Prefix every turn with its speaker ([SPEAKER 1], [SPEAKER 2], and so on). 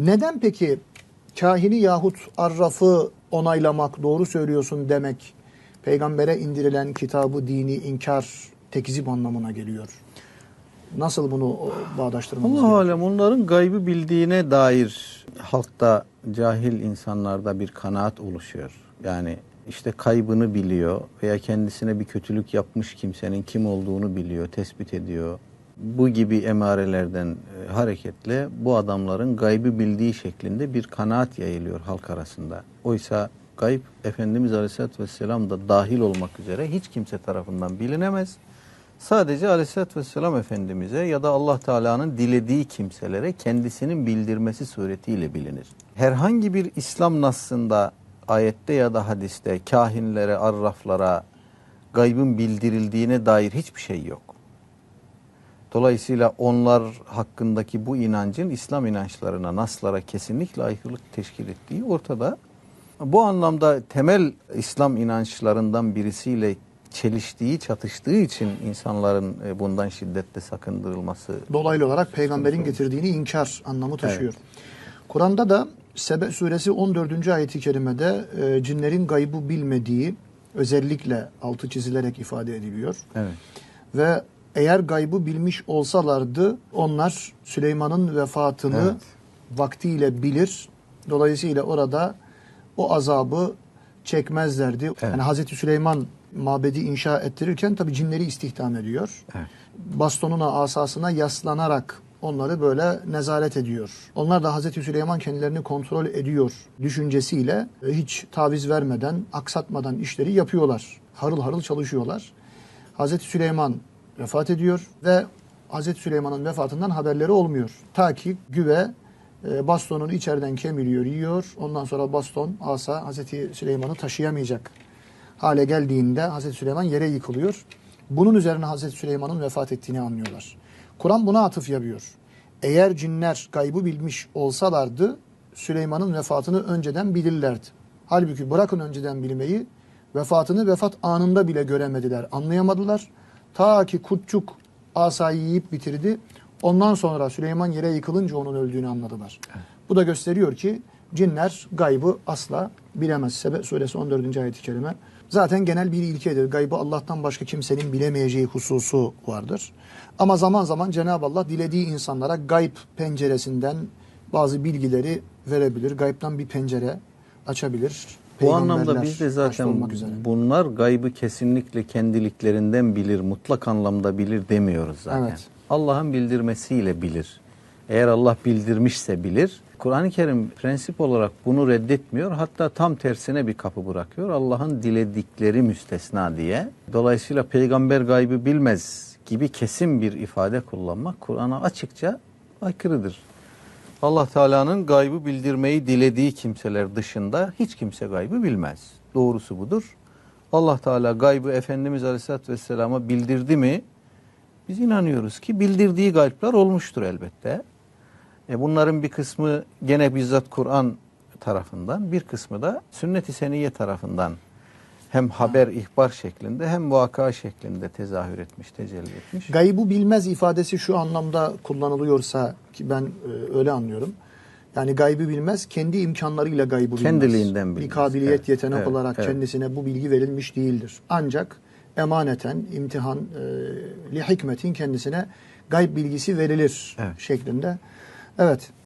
[SPEAKER 1] Neden peki kahini yahut arrafı onaylamak, doğru söylüyorsun demek peygambere indirilen kitabı, dini inkar, tekzip anlamına geliyor? Nasıl bunu bağdaştırmamız
[SPEAKER 2] Allah
[SPEAKER 1] gerekiyor?
[SPEAKER 2] alem onların gaybı bildiğine dair halkta cahil insanlarda bir kanaat oluşuyor. Yani işte kaybını biliyor veya kendisine bir kötülük yapmış kimsenin kim olduğunu biliyor, tespit ediyor. Bu gibi emarelerden e, hareketle bu adamların gaybı bildiği şeklinde bir kanaat yayılıyor halk arasında. Oysa gayb Efendimiz Aleyhisselatü Vesselam da dahil olmak üzere hiç kimse tarafından bilinemez. Sadece Aleyhisselatü Vesselam Efendimiz'e ya da Allah Teala'nın dilediği kimselere kendisinin bildirmesi suretiyle bilinir. Herhangi bir İslam nassında ayette ya da hadiste kahinlere, arraflara gaybın bildirildiğine dair hiçbir şey yok. Dolayısıyla onlar hakkındaki bu inancın İslam inançlarına, naslara kesinlikle aykırılık teşkil ettiği ortada. Bu anlamda temel İslam inançlarından birisiyle çeliştiği, çatıştığı için insanların e, bundan şiddetle sakındırılması
[SPEAKER 1] Dolaylı olarak peygamberin getirdiğini inkar anlamı taşıyor. Kur'an'da da Sebe suresi 14. ayeti kerimede e, cinlerin gaybı bilmediği özellikle altı çizilerek ifade ediliyor.
[SPEAKER 2] Evet.
[SPEAKER 1] Ve eğer gaybı bilmiş olsalardı onlar Süleyman'ın vefatını
[SPEAKER 2] Evet.
[SPEAKER 1] vaktiyle bilir. Dolayısıyla orada o azabı çekmezlerdi. Yani Hazreti Süleyman mabedi inşa ettirirken tabi cinleri istihdam ediyor.
[SPEAKER 2] Evet.
[SPEAKER 1] Bastonuna, asasına yaslanarak onları böyle nezaret ediyor. Onlar da Hazreti Süleyman kendilerini kontrol ediyor düşüncesiyle hiç taviz vermeden, aksatmadan işleri yapıyorlar. Harıl harıl çalışıyorlar. Hazreti Süleyman vefat ediyor ve Hazreti Süleyman'ın vefatından haberleri olmuyor. Ta ki güve e, bastonunu içeriden kemiriyor, yiyor. Ondan sonra baston, asa Hazreti Süleyman'ı taşıyamayacak hale geldiğinde Hazreti Süleyman yere yıkılıyor. Bunun üzerine Hazreti Süleyman'ın vefat ettiğini anlıyorlar. Kur'an buna atıf yapıyor. Eğer cinler gaybı bilmiş olsalardı Süleyman'ın vefatını önceden bilirlerdi. Halbuki bırakın önceden bilmeyi vefatını vefat anında bile göremediler, anlayamadılar. Ta ki kurtçuk asayı yiyip bitirdi. Ondan sonra Süleyman yere yıkılınca onun öldüğünü anladılar. Bu da gösteriyor ki cinler gaybı asla bilemez. Sebe suresi 14. ayet-i kerime. Zaten genel bir ilkedir. Gaybı Allah'tan başka kimsenin bilemeyeceği hususu vardır. Ama zaman zaman Cenab-ı Allah dilediği insanlara gayb penceresinden bazı bilgileri verebilir. Gaybtan bir pencere açabilir.
[SPEAKER 2] Bu anlamda biz de zaten bunlar gaybı kesinlikle kendiliklerinden bilir, mutlak anlamda bilir demiyoruz zaten.
[SPEAKER 1] Evet.
[SPEAKER 2] Allah'ın bildirmesiyle bilir. Eğer Allah bildirmişse bilir. Kur'an-ı Kerim prensip olarak bunu reddetmiyor. Hatta tam tersine bir kapı bırakıyor. Allah'ın diledikleri müstesna diye. Dolayısıyla peygamber gaybı bilmez gibi kesin bir ifade kullanmak Kur'an'a açıkça aykırıdır. Allah Teala'nın gaybı bildirmeyi dilediği kimseler dışında hiç kimse gaybı bilmez. Doğrusu budur. Allah Teala gaybı Efendimiz Aleyhisselatü Vesselam'a bildirdi mi? Biz inanıyoruz ki bildirdiği gaybler olmuştur elbette. E bunların bir kısmı gene bizzat Kur'an tarafından, bir kısmı da sünnet-i seniyye tarafından hem haber ihbar şeklinde hem vaka şeklinde tezahür etmiş, tecelli etmiş.
[SPEAKER 1] Gaybı bilmez ifadesi şu anlamda kullanılıyorsa ki ben e, öyle anlıyorum. Yani gaybı bilmez, kendi imkanlarıyla gaybı bilmez.
[SPEAKER 2] Kendiliğinden bilmez.
[SPEAKER 1] Bir kabiliyet,
[SPEAKER 2] Evet,
[SPEAKER 1] yetenek
[SPEAKER 2] evet,
[SPEAKER 1] olarak
[SPEAKER 2] evet.
[SPEAKER 1] kendisine bu bilgi verilmiş değildir. Ancak emaneten, imtihan, e, li hikmetin kendisine gayb bilgisi verilir
[SPEAKER 2] Evet.
[SPEAKER 1] şeklinde. Evet.